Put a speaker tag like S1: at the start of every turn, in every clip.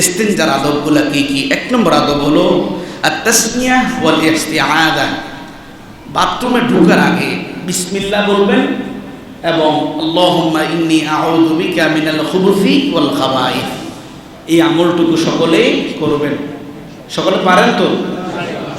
S1: ইস্তিনজার আদবগুলো কি কি? এক নম্বর আদব হলো আত্মাসনিয়া ওয়াল ইস্তিআদা। বাথরুমে ঢোকার আগে বিসমিল্লাহ বলবেন এবং আল্লাহুম্মা ইন্নী আউযু বিকা মিনাল খুবুসি ওয়াল খাবাইথ এই আমলটুকু সকলেই করবেন। সকলে পারেন তো?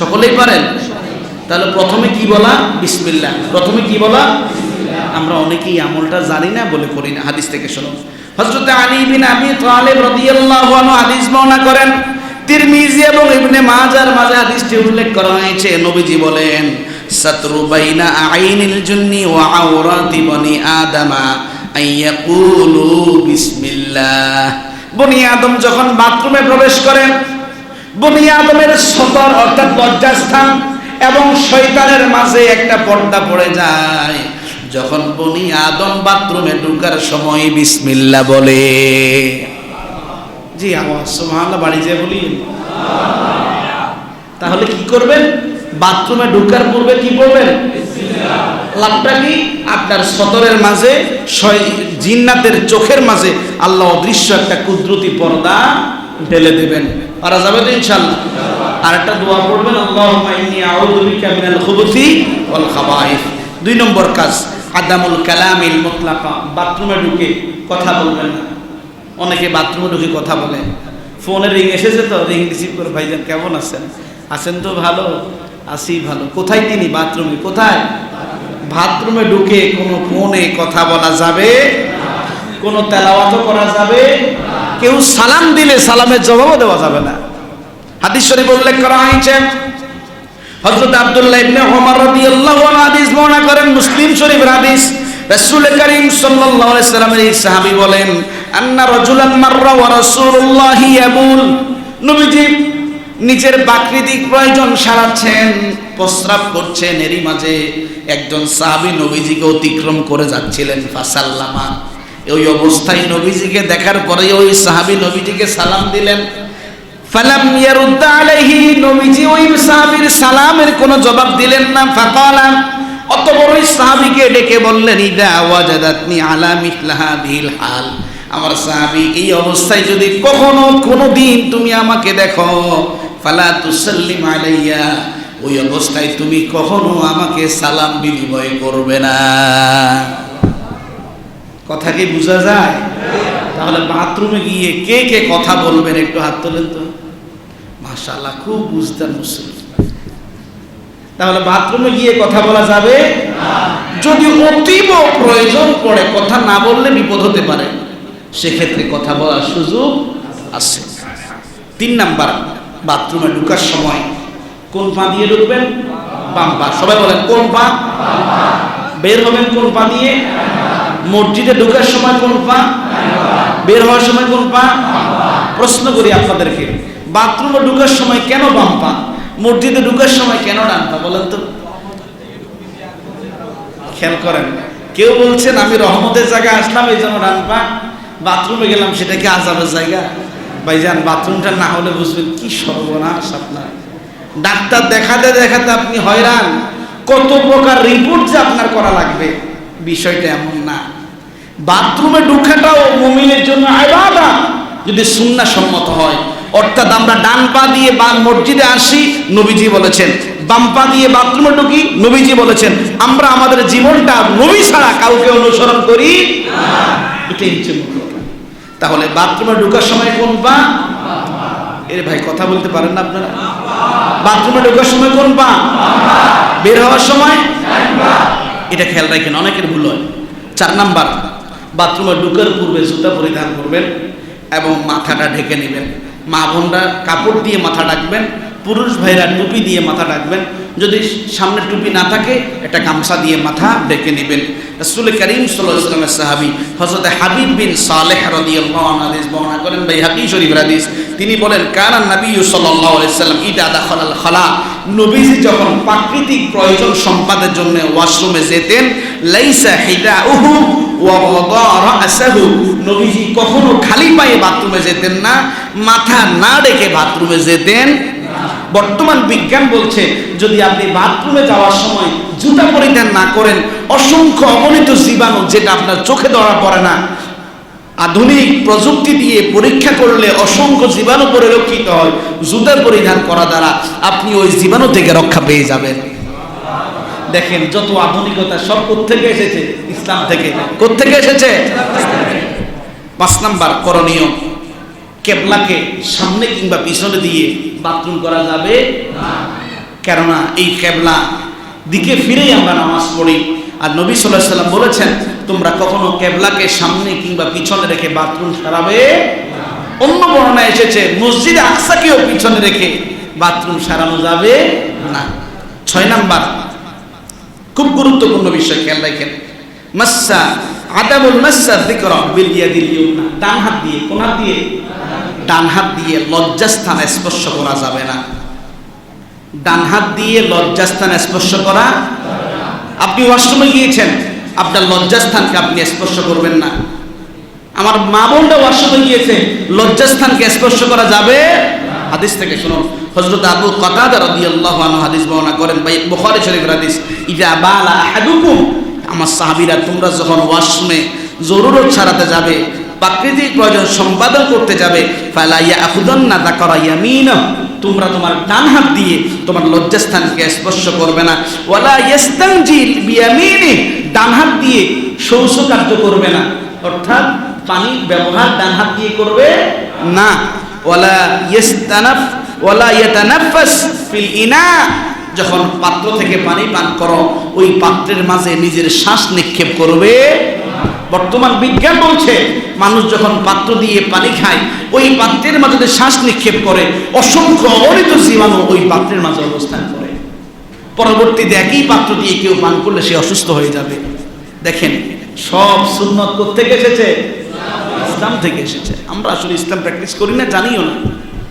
S1: সকলেই পারেন? তাহলে প্রথমে কি বলা? বিসমিল্লাহ। প্রথমে কি বলা? আমরা অনেকেই আমলটা জানি না বলে করি না, হাদিস থেকে শোনো হযরত আলী বিন আবি তালিব রাদিয়াল্লাহু আনহু হাদিস বর্ণনা করেন, তিরমিজি এবং ইবনে মাজার মাঝে হাদিসটি উল্লেখ করা হয়েছে। নবীজি বলেন, সাতরু বাইনা আইনিল জুন্নি ওয়া আওরাতি বনি আদামা আইয়াকুলু বিসমিল্লাহ। বনি আদম যখন বাথরুমে প্রবেশ করেন বনি আদমের সতর অর্থাৎ লজ্জাস্থান এবং শয়তানের মাঝে একটা পর্দা পড়ে যায়। যখন বনি আদম বাথরুমে ঢুকার সময় বিসমিল্লা বলে। জি, আওয়াজ, সুবহানাল্লাহ, বাড়ি যেয়ে বলি। তাহলে কি করবেন? বাথরুমে ঢুকার পূর্বে কি করবেন লাভটা কি? আপনার সতরের মাঝে জিন্নাতের চোখের মাঝে আল্লাহ অদৃশ্য একটা কুদরতি পর্দা ঢেলে দেবেন। পারা যাবে তো ইনশাল্লাহ আর একটা দোয়া পড়বেন খাবাইথ দুই নম্বর কাজ আদামুল কালামিল মুতলাকা। বাথরুমে ঢুকে কথা বলবেন না। অনেকে বাথরুমে ঢুকে কথা বলে। ফোনে রিং এসেছে তো, রিং রিসিভ করে, ভাইজান কেমন আছেন? আছেন তো ভালো আসি ভালো। কোথায় তিনি বাথরুমে? কোথায়? বাথরুমে ঢুকে কোনো ফোনে কথা বলা যাবে? কোনো তেলাওয়াতও করা যাবে? কেউ সালাম দিলে সালামের জবাবও দেওয়া যাবে না। হাদিস শরীফ উল্লেখ করা হয়েছে হযরত আব্দুল্লাহ ইবনে ওমর রাদিয়াল্লাহু আনহু হাদিস বর্ণনা করেন, মুসলিম শরীফের হাদিস। রাসূল করিম সাল্লাল্লাহু আলাইহি সাল্লামের এই সাহাবী বলেন, আন্না রাজুলান মাররা ওয়া রাসূলুল্লাহি ইয়াবুল। নবীজি নিজের প্রাকৃতিক প্রয়োজন সারাচ্ছেন, প্রস্রাব করছেন, এরই মাঝে একজন সাহাবী নবীজিকে অতিক্রম করে যাচ্ছিলেন, ফাসাল্লামা। ওই অবস্থায় নবীজিকে দেখার পরে ওই সাহাবী নবীজিকে সালাম দিলেন। ফালাম ইয়ারুদ্দ আলাইহি, নবীজি ওই সাহাবীর সালামের কোনো জবাব দিলেন না। ফাকালা অত বড় ওই সাহাবীকে ডেকে বললেন, ইদা ওয়াজাদাতনি আলা মিথলাহা বিল হাল। আমার সাহাবী, এই অবস্থায় যদি কখনো কোনো দিন তুমি আমাকে দেখো, ফালা তুসাল্লিম আলাইয়া। ওই অবস্থায় তুমি কখনো আমাকে সালাম বিনিময় করবে না। কথা কি বোঝা যায়? তাহলে বাথরুমে গিয়ে কে কে কথা বলবেন? একটু হাত তোলেন তো। মাশাআল্লাহ, খুব বুঝতেন মুসলিম। তাহলে বাথরুমে গিয়ে কথা বলা যাবে? যদি অতীব প্রয়োজন পড়ে, কথা না বললে বিপদ হতে পারে। সেক্ষেত্রে কথা বলার সুযোগ আছে। তিন নাম্বার, বাথরুমে ঢুকার সময় কোন পা দিয়ে ঢুকবেন? বাম পা। সবাই বলেন, কোন পা? বের হবেন কোন পা দিয়ে? মসজিদে ঢোকার সময় কোন পা? বের হওয়ার সময় কোন পা? প্রশ্ন করি আপনাদেরকে বাথরুমে ঢোকার সময় কেন বাম পা? মসজিদে ঢোকার সময় কেন ডান পা? বলেন তো। খেয়াল করেন, কেউ বলছেন, আমি রহমতের জায়গায় আসলাম, এই জন্য ডান পা। বাথরুমে গেলাম, সেটা কি আজাবের জায়গা? ভাইজান বাথরুমটা না হলে বুঝবেন কি সর্বনাশ আপনার। ডাক্তার দেখাতে দেখাতে আপনি হয়রান। কত প্রকার রিপোর্ট যে আপনার করা লাগবে? বিষয়টা এমন বাথরুমে ঢুকাটাও মুমিনের জন্য আইবাদা যদি সুন্না সম্মত হয়, অর্থাৎ আমরা ডান পা দিয়ে বা মসজিদে আসি, নবীজি বলেছেন। বাম পা দিয়ে বাথরুমে ঢুকি, নবীজি বলেছেন, আমরা আমাদের জীবনটা নবী ছাড়া কাউকে অনুসরণ করি তাহলে বাথরুমে ঢুকার সময় কোন পা? এর ভাই, কথা বলতে পারেন না আপনারা? বাথরুমে ঢোকার সময় কোন পা? বের হওয়ার সময়? এটা খেয়াল রাখেন, অনেকের ভুল হয়। চার নাম্বার বাথরুমে ঢুকার পূর্বে জুতা পরিধান করবেন এবং মাথাটা ঢেকে নেবেন। মা বোনরা কাপড় দিয়ে মাথা ডাকবেন পুরুষ ভাইরা টুপি দিয়ে মাথা ডাকবেন যদি সামনে টুপি না থাকে, একটা গামছা দিয়ে মাথা ডেকে নেবেন। রাসূল করিম সাল্লাল্লাহু সাহাবি হযরত হাবিব বিন সালেহ রাদিয়াল্লাহু আনহু হাদিস বর্ণনা করেন, ভাই হাকিম শরীফ হাদিস। তিনি বলেন, কানা নবী আলাইহি সাল্লাম ইদা দাখালাল খালা। নবীজি যখন প্রাকৃতিক প্রয়োজন সম্পাদের জন্য ওয়াশরুমে যেতেন, লাইসা ওয়াদা রাসাহু। নবীজি কখনো খালি পায়ে বাথরুমে যেতেন না, মাথা না ডেকে বাথরুমে যেতেন। বর্তমান বিজ্ঞান বলছে, যদি আপনি বাথরুমে যাওয়ার সময় জুতা পরিধান না করেন, অসংখ্য অগণিত জীবাণু যেটা আপনার চোখে ধরা পড়ে না। আধুনিক প্রযুক্তি দিয়ে পরীক্ষা করলে অসংখ্য জীবাণু পরিলক্ষিত হয়, জুতা পরিধান করা দ্বারা আপনি ওই জীবাণু থেকে রক্ষা পেয়ে যাবেন। দেখেন, যত আধুনিকতা সব থেকে এসেছে? ইসলাম থেকে। থেকে এসেছে? পাঁচ নাম্বার করণীয়, কেবলাকে সামনে কিংবা পিছনে দিয়ে বাথরুম করা যাবে? কেননা এই কেবলা দিকে ফিরেই আমরা নামাজ পড়ি। আর নবী সাল্লাহ সাল্লাম বলেছেন, তোমরা কখনো কেবলাকে সামনে কিংবা পিছনে রেখে বাথরুম সারাবে? অন্য বর্ণনা এসেছে, মসজিদ আকসাকেও পিছনে রেখে বাথরুম সারানো যাবে না। ছয় নাম্বার, খুব গুরুত্বপূর্ণ বিষয় খেয়াল রাখেন। মাসা আদাবুল মাসা যিকর বিল ইয়াদিল ইউমনা ডান হাত দিয়ে কোন হাত দিয়ে। ডান হাত দিয়ে লজ্জাস্থান স্পর্শ করা যাবে না। ডান হাত দিয়ে লজ্জাস্থান স্পর্শ করা আপনি ওয়াশরুমে গিয়েছেন, আপনার লজ্জাস্থানকে আপনি স্পর্শ করবেন না। আমার মা বোনটা ওয়াশরুমে গিয়েছে, লজ্জাস্থানকে স্পর্শ করা যাবে হাদিস থেকে শুনুন। হযরত আবু কাতাদা রাদিয়াল্লাহু আনহু হাদিস বর্ণনা করেন ভাই বুখারী শরীফের হাদিস ইজা বালা আহাদুকুম আমার সাহাবীরা তোমরা যখন ওয়াশরুমে জরুরত ছাড়াতে যাবে প্রাকৃতিক প্রয়োজন সম্পাদন করতে যাবে, ফালা ইয়াখুদান্না যাকারা ইয়ামিনা। তোমরা তোমার ডান হাত দিয়ে তোমার লজ্জাস্থানকে স্পর্শ করবে না। ওয়ালা ইয়াস্তানজিল বিয়ামিনি, ডান হাত দিয়ে শৌচ কার্য করবে না। অর্থাৎ পানি ব্যবহার ডান হাত দিয়ে করবে না। ওয়ালা ইয়াস্তানাফ, ওয়ালা ইয়াতানাফাস ফিল ইনা যখন পাত্র থেকে পানি পান করো, ওই পাত্রের মাঝে নিজের শ্বাস নিক্ষেপ করবে। বর্তমান বিজ্ঞান বলছে, মানুষ যখন পাত্র দিয়ে পানি খায়, ওই পাত্রের মাঝে শ্বাস নিক্ষেপ করে, অসংখ্য অগণিত জীবাণু ওই পাত্রের মাঝে অবস্থান করে। পরবর্তীতে একই পাত্র দিয়ে কেউ পান করলে সে অসুস্থ হয়ে যাবে। দেখেন, সব সুন্নত থেকে এসেছে? ইসলাম থেকে এসেছে। আমরা আসলে ইসলাম প্র্যাকটিস করি না, জানিও না।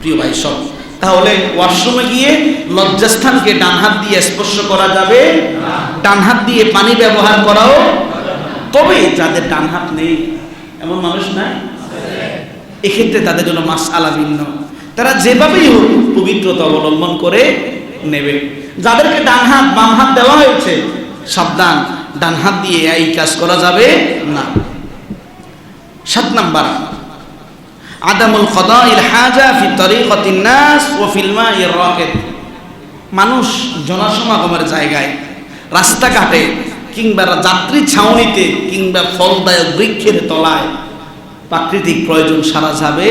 S1: প্রিয় ভাই, সব তাহলে ওয়াশরুমে গিয়ে লজ্জাস্থানকে ডান হাত দিয়ে স্পর্শ করা যাবে। ডান হাত দিয়ে পানি ব্যবহার করাও তবে যাদের ডান হাত নেই, এমন মানুষ নাই? এক্ষেত্রে তাদের জন্য মাস আলা ভিন্ন। তারা যেভাবেই হোক পবিত্রতা অবলম্বন করে নেবে। যাদেরকে ডান হাত, বাম হাত দেওয়া হয়েছে, সাবধান, ডান হাত দিয়ে এই কাজ করা যাবে না। সাত নাম্বার। আদামুল কদাইল হাজা ফি তরিকতিন নাস ও ফিল্মা ইর রকেট মানুষ জনসমাগমের জায়গায়, রাস্তাঘাটে কিংবা যাত্রী ছাউনিতে কিংবা ফলদায়ক বৃক্ষের তলায় প্রাকৃতিক প্রয়োজন সারা যাবে।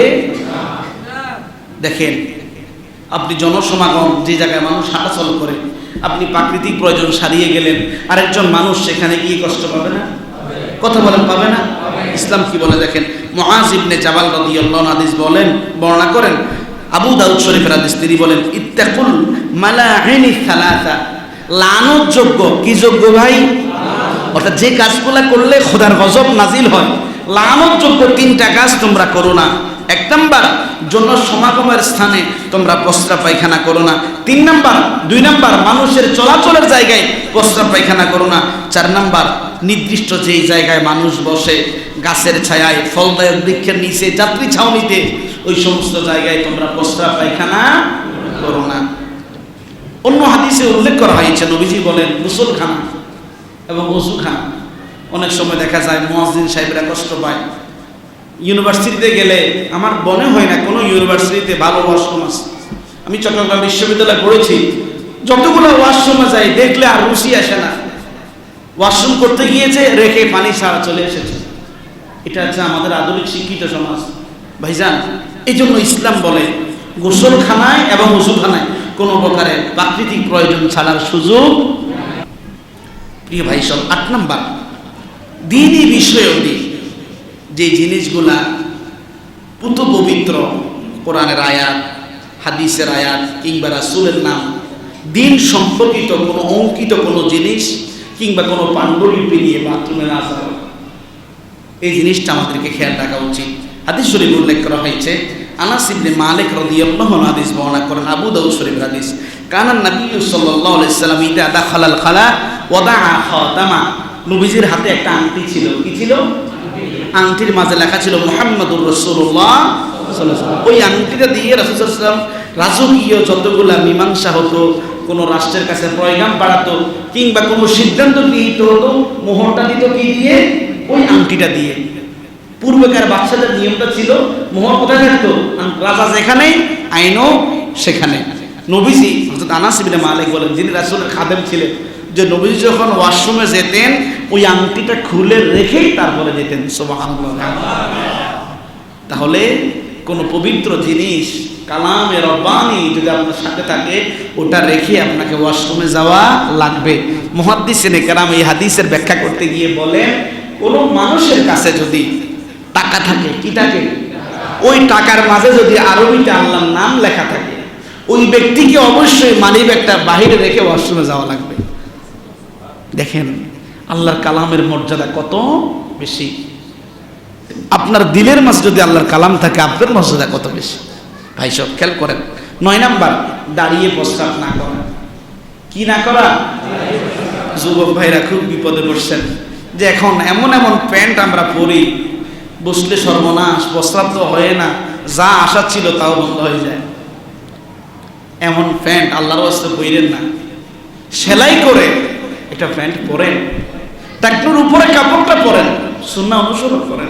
S1: দেখেন, আপনি জনসমাগম যে জায়গায় মানুষ হাঁটাচল করে, আপনি প্রাকৃতিক প্রয়োজন সারিয়ে গেলেন, আরেকজন মানুষ সেখানে গিয়ে কষ্ট পাবে না? কথা বলেন, পাবে না? ইসলাম কি বলে দেখেন? মহাজ ইবনে জাবাল রাদিয়াল্লাহু হাদিস বলেন, বর্ণনা করেন। আবু দাউদ শরীফের হাদিস, তিনি বলেন, ইত্তাকুল মালাহিনি সালাসা। লানত যোগ্য কি যোগ্য ভাই? অর্থাৎ যে কাজগুলা করলে খোদার গজব নাজিল হয়। লানত যোগ্য তিনটা কাজ তোমরা করো না। এক নাম্বার, জন্য সমাগমের স্থানে তোমরা প্রস্রাব পায়খানা করো না। তিন নাম্বার, দুই নাম্বার, মানুষের চলাচলের জায়গায় প্রস্রাব পায়খানা করো না। চার নাম্বার, নির্দিষ্ট যেই জায়গায় মানুষ বসে গাছের ছায়ায়, ফলদায়ক বৃক্ষের নিচে, যাত্রী ছাউনিতে। ওই সমস্ত জায়গায় তোমরা প্রস্রাব পায়খানা করো না। অন্য হাদিসে উল্লেখ করা হয়েছে, নবীজি বলেন মুসলখানা এবং ওষুখানা অনেক সময় দেখা যায় মহাজিন সাহেবরা কষ্ট পায়। ইউনিভার্সিটিতে গেলে আমার মনে হয় না কোনো ইউনিভার্সিটিতে ভালো ওয়াশরুম আছে। আমি চট্টগ্রাম বিশ্ববিদ্যালয়ে পড়েছি, যতগুলো ওয়াশরুমে যাই, দেখলে আর রুচি আসে না। ওয়াশরুম করতে গিয়েছে, রেখে পানি ছাড়া চলে এসেছে। এটা হচ্ছে আমাদের আধুনিক শিক্ষিত সমাজ। ভাইজান এই জন্য ইসলাম বলে, গোসলখানায় এবং ওষুখানায় কোনো প্রকারে প্রাকৃতিক প্রয়োজন ছাড়ার সুযোগ প্রিয় ভাই সব, আট নাম্বার, দিনই বিষয় যে জিনিসগুলা পুত পবিত্র কোরআনের আয়াত, হাদিসের আয়াত, কিংবা রাসুলের নাম, দিন সম্পর্কিত কোনো অঙ্কিত কোনো জিনিস, কিংবা কোনো পাণ্ডুলিপি নিয়ে বাথরুমে না যাওয়া। এই জিনিসটা আমাদেরকে খেয়াল রাখা উচিত। হাদিস শরীফ উল্লেখ করা হয়েছে, আনাস ইবনে মালিক রাদিয়াল্লাহু আনহু হাদিস বর্ণনা করেন, আবু দাউদ শরীফ হাদিস, কানা নবী সাল্লাল্লাহু আলাইহি সাল্লাম ইদা দাখালাল খালা ওয়াদা খাতামা। নবীজির হাতে একটা আংটি ছিল। কি ছিল? আংটির মাঝে লেখা ছিল, মুহাম্মাদুর রাসূলুল্লাহ ওই আংটিটা দিয়ে রাসূলুল্লাহ রাজকীয় যতগুলা মীমাংসা হতো, কোনো রাষ্ট্রের কাছে প্রয়োগাম বাড়াতো, কিংবা কোনো সিদ্ধান্ত গৃহীত হতো, মোহরটা দিত কি দিয়ে? ওই আংটিটা দিয়ে। পূর্বেকার বাচ্চাদের নিয়মটা ছিল মোহর কোথায় থাকতো? রাজা যেখানে আইনও সেখানে। নবীজি হযরত আনাস ইবনে মালিক বলেন, যিনি রাসূলের খাদেম ছিলেন, যে নবীজি যখন ওয়াশরুমে যেতেন, ওই আংটিটা খুলে রেখেই তারপরে যেতেন। সুবহানাল্লাহ। তাহলে কোনো পবিত্র জিনিস, কালামে রব্বানি যদি আপনার সাথে থাকে, ওটা রেখে আপনাকে ওয়াশরুমে যাওয়া লাগবে। মুহাদ্দিসিনে কেরাম এই হাদিসের ব্যাখ্যা করতে গিয়ে বলেন কোনো মানুষের কাছে যদি টাকা থাকে, কি থাকে? ওই টাকার মাঝে যদি আরবিতে আল্লাহর নাম লেখা থাকে, ওই ব্যক্তিকে অবশ্যই মানি ব্যাগটা বাহিরে রেখে ওয়াশরুমে যাওয়া লাগবে। দেখেন, আল্লাহর কালামের মর্যাদা কত বেশি। আপনার দিলের মাঝে যদি আল্লাহর কালাম থাকে, আপনার মর্যাদা কত বেশি? ভাই, সব খেয়াল করেন। নয় নাম্বার, দাঁড়িয়ে প্রস্তাব না করা। কি না করা? যুবক ভাইরা খুব বিপদে পড়ছেন। যে এখন এমন এমন প্যান্ট আমরা পরি, বসলে সর্বনাশ প্রস্রাব তো হয় না, যা আশা ছিল তাও বন্ধ হয়ে যায়। এমন প্যান্ট আল্লাহর বাস্তে পইরেন না। সেলাই করে একটা প্যান্ট পরেন। টাকনুর উপরে কাপড়টা পরেন, সুন্না অনুসরণ করেন।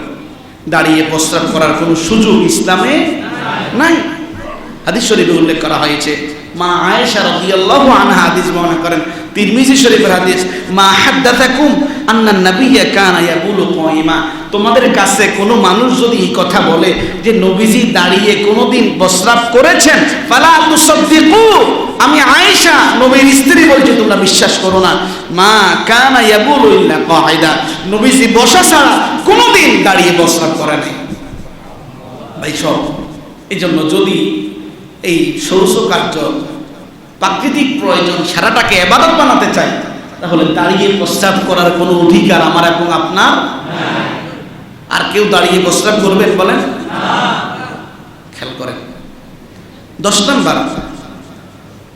S1: দাঁড়িয়ে প্রস্রাব করার কোনো সুযোগ ইসলামে নাই। হাদিস শরীফে উল্লেখ করা হয়েছে, মা আয়েশা রাদিয়াল্লাহু আনহা হাদিস বর্ণনা করেন তিরমিজি শরীফের হাদিস, মা হাদ্দাথাকুম আন্না নাবিয়্যা কানা ইয়াকুলু কাইমা তোমাদের কাছে কোনো মানুষ যদি এই কথা বলে যে নবীজি দাঁড়িয়ে কোনোদিন প্রস্রাব করেছেন, ফালা তুসাদ্দিকু। আমি আয়েশা, নবীর স্ত্রী বলছি, তোমরা বিশ্বাস করো না। মা কানা ইয়াকুলু ইল্লা কায়দা নবীজি বসা ছাড়া কোনোদিন দাঁড়িয়ে প্রস্রাব করে নাই। ভাই সব এই জন্য যদি এই শৌচ কার্য প্রাকৃতিক প্রয়োজন সারাটাকে এবাদত বানাতে চাই, তাহলে দাঁড়িয়ে প্রস্রাব করার কোনো অধিকার আমার এবং আপনার আর কেউ দাঁড়িয়ে প্রস্রাব করবেন বলেন? খেয়াল করেন। দশ নম্বর,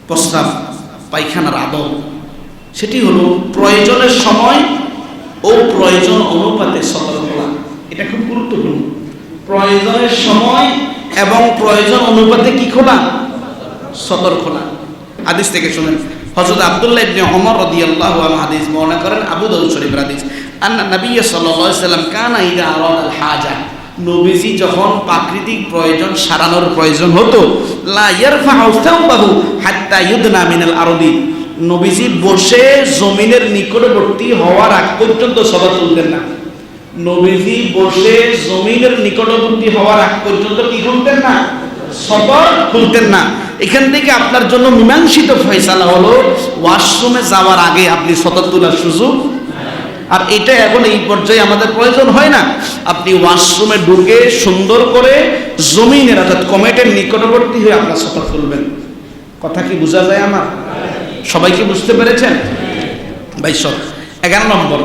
S1: প্রস্রাব, পায়খানার আদব সেটি হলো প্রয়োজনের সময় ও প্রয়োজন অনুপাতে সতর্ক এটা খুব গুরুত্বপূর্ণ। প্রয়োজনের সময় এবং প্রয়োজন অনুপাতে কি খোলা? সতর্ক খোলা হাদিস থেকে শুনেন। হযরত আবদুল্লাহ ইবনে ওমর রাদিয়াল্লাহু আনহু হাদিস বর্ণনা করেন, আবু দাউদ শরীফের হাদিস। আন্না নবী সাল্লাল্লাহু আলাইহি সাল্লাম কানা ইদা আরাদাল হাজা নবীজি যখন প্রাকৃতিক প্রয়োজন সারানোর প্রয়োজন হতো, লা ইয়ারফাউ সাওবাহু হাত্তা ইউদনা মিনাল আরদি। নবীজি বসে জমিনের নিকটবর্তী হওয়ার আগ পর্যন্ত সবার তুলতেন না। নবীজি বসে জমিনের নিকটবর্তী হওয়ার আগ পর্যন্ত কি খুলতেন না? সতর খুলতেন না। এখান থেকে আপনার জন্য মীমাংসিত ফয়সালা হলো, ওয়াশরুমে যাওয়ার আগে আপনি সতর তোলার সুযোগ। আর এটা এখন এই পর্যায়ে আমাদের প্রয়োজন হয় না। আপনি ওয়াশরুমে ঢুকে সুন্দর করে জমিনের অর্থাৎ কমেটের নিকটবর্তী হয়ে আপনার সতর তুলবেন। কথা কি বোঝা যায় আমার? সবাই কি বুঝতে পেরেছেন? ভাই সব এগারো নম্বর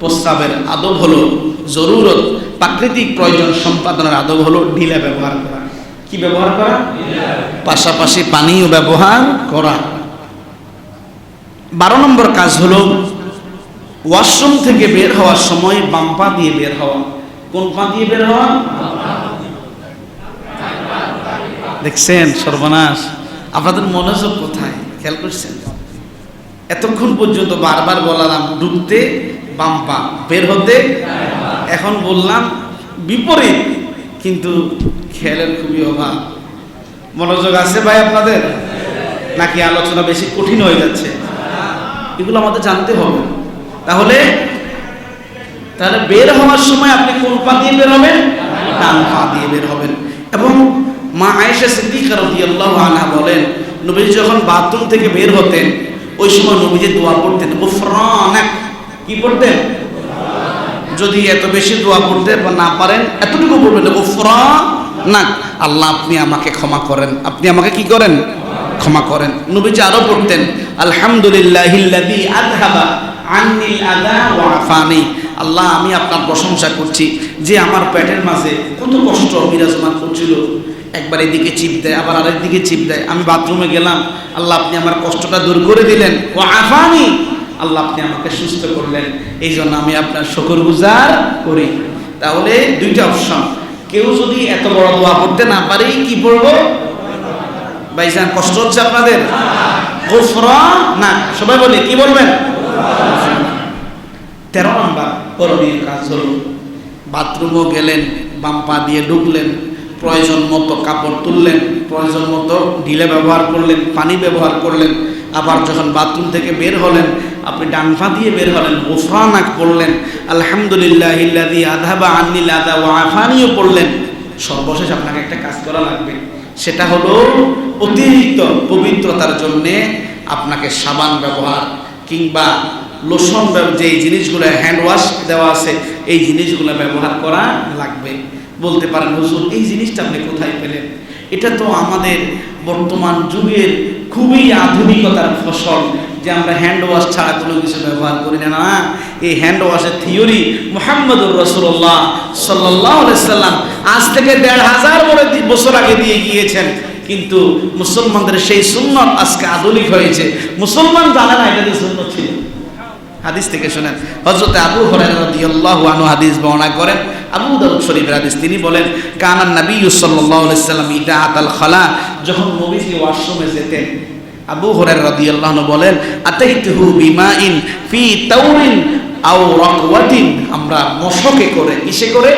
S1: প্রস্তাবের আদব হলো, জরুরত, প্রাকৃতিক প্রয়োজন সম্পাদনের আদব হলো ঢিলা ব্যবহার করা। কি ব্যবহার করা? পাশাপাশি পানিও ব্যবহার করা। বারো নম্বর কাজ হলো ওয়াশরুম থেকে বের হওয়ার সময় বাম পা দিয়ে বের হওয়া। কোন পা দিয়ে বের হওয়া? দেখছেন সর্বনাশ। আপনাদের মনোযোগ কোথায়? খেয়াল করছেন? এতক্ষণ পর্যন্ত বারবার বলালাম, ঢুকতে বাম পা, বের হতে এখন বললাম বিপরীত। কিন্তু খেয়ালের খুবই অভাব। মনোযোগ আছে ভাই আপনাদের? নাকি আলোচনা বেশি কঠিন হয়ে যাচ্ছে? এগুলো আমাদের জানতে হবে। তাহলে তাহলে বের হওয়ার সময় আপনি কোন পা দিয়ে বের হবেন? ডান পা দিয়ে বের হবেন। এবং মা আয়েশা সিদ্দিকা রাদিয়াল্লাহু আনহা বলেন, নবীজি যখন বাথরুম থেকে বের হতেন, ওই সময় নবীজি দোয়া পড়তেন। গুফরানাক কি পড়তেন? যদি এত বেশি দোয়া পড়তে না পারেন, এতটুকু বলবেন না, আল্লাহ, আপনি আমাকে ক্ষমা করেন। আপনি আমাকে কি করেন? ক্ষমা করেন। নবীজি আরও পড়তেন আফানি। আল্লাহ, আমি আপনার প্রশংসা করছি যে আমার পেটের মাঝে কত কষ্ট বিরাজমান করছিল। একবার এদিকে চিপ দেয়, আবার আরেক দিকে চিপ দেয়। আমি বাথরুমে গেলাম, আল্লাহ, আপনি আমার কষ্টটা দূর করে দিলেন। ও আফানি আল্লাহ আপনি আমাকে সুস্থ করলেন। এই জন্য আমি আপনার শকর গুজার করি। তাহলে দুইটা অপশন কেউ যদি এত বড় দোয়া পড়তে না পারে, কি পড়ব? ভাইজান, কষ্ট হচ্ছে আপনাদের? না, সবাই বলি, কি বলবেন? তেরো নম্বর করণীয় কাজ হলো, বাথরুমও গেলেন, বাম পা দিয়ে ঢুকলেন, প্রয়োজন মতো কাপড় তুললেন, প্রয়োজন মতো ঢিলে ব্যবহার করলেন, পানি ব্যবহার করলেন আবার যখন বাথরুম থেকে বের হলেন, আপনি ডান পা দিয়ে বের হলেন, গোফরানাক পড়লেন, আলহামদুলিল্লাহ ইল্লাদি আধাবা আন্নিল আদা ও আফানিও পড়লেন। সর্বশেষ আপনাকে একটা কাজ করা লাগবে। সেটা হলো অতিরিক্ত পবিত্রতার জন্যে আপনাকে সাবান ব্যবহার কিংবা লোশন যে জিনিসগুলো হ্যান্ড ওয়াশ দেওয়া আছে, এই জিনিসগুলো ব্যবহার করা লাগবে। বলতে পারেন, হুজুর, এই জিনিসটা আপনি কোথায় পেলেন? এটা তো আমাদের বর্তমান যুগের খুবই আধুনিকতার ফসল যে আমরা হ্যান্ড ওয়াশ ছাড়া কোনো কিছু ব্যবহার করি না না। এই হ্যান্ড ওয়াশের থিওরি মোহাম্মদুর রসুল্লাহ সাল্লাহ সাল্লাম আজ থেকে দেড় হাজার বছর আগে দিয়ে গিয়েছেন। কিন্তু মুসলমানদের সেই সুন্নত আজকে আধুনিক হয়েছে। মুসলমান জানে না এটা যে সুন্নত ছিল। হাদিস থেকে শুনেন। হজরতে আবু হরাইরা রাদিয়াল্লাহু আনহু হাদিস বর্ণনা করেন আবু দাউদ শরীফের হাদিস, তিনি বলেন কানান নবী সাল্লাল্লাহু আলাইহি সাল্লাম ইদা আতাল খালা যখন নবীজি ওয়াশরুমে যেতেন, আবু হুরায়রা রাদিয়াল্লাহু আনহু বলেন, আতাইতুহু বিমাইন ফি তাউরিন আও রাকওয়াতিন আমরা মশকে করে, কিসে করে?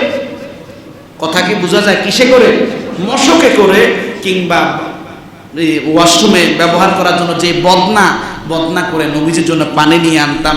S1: কথা কি বোঝা যায়? কিসে করে? মশকে করে, কিংবা ওয়াশরুমে ব্যবহার করার জন্য যে বদনা বদনা করে নবীজির জন্য পানি নিয়ে আনতাম।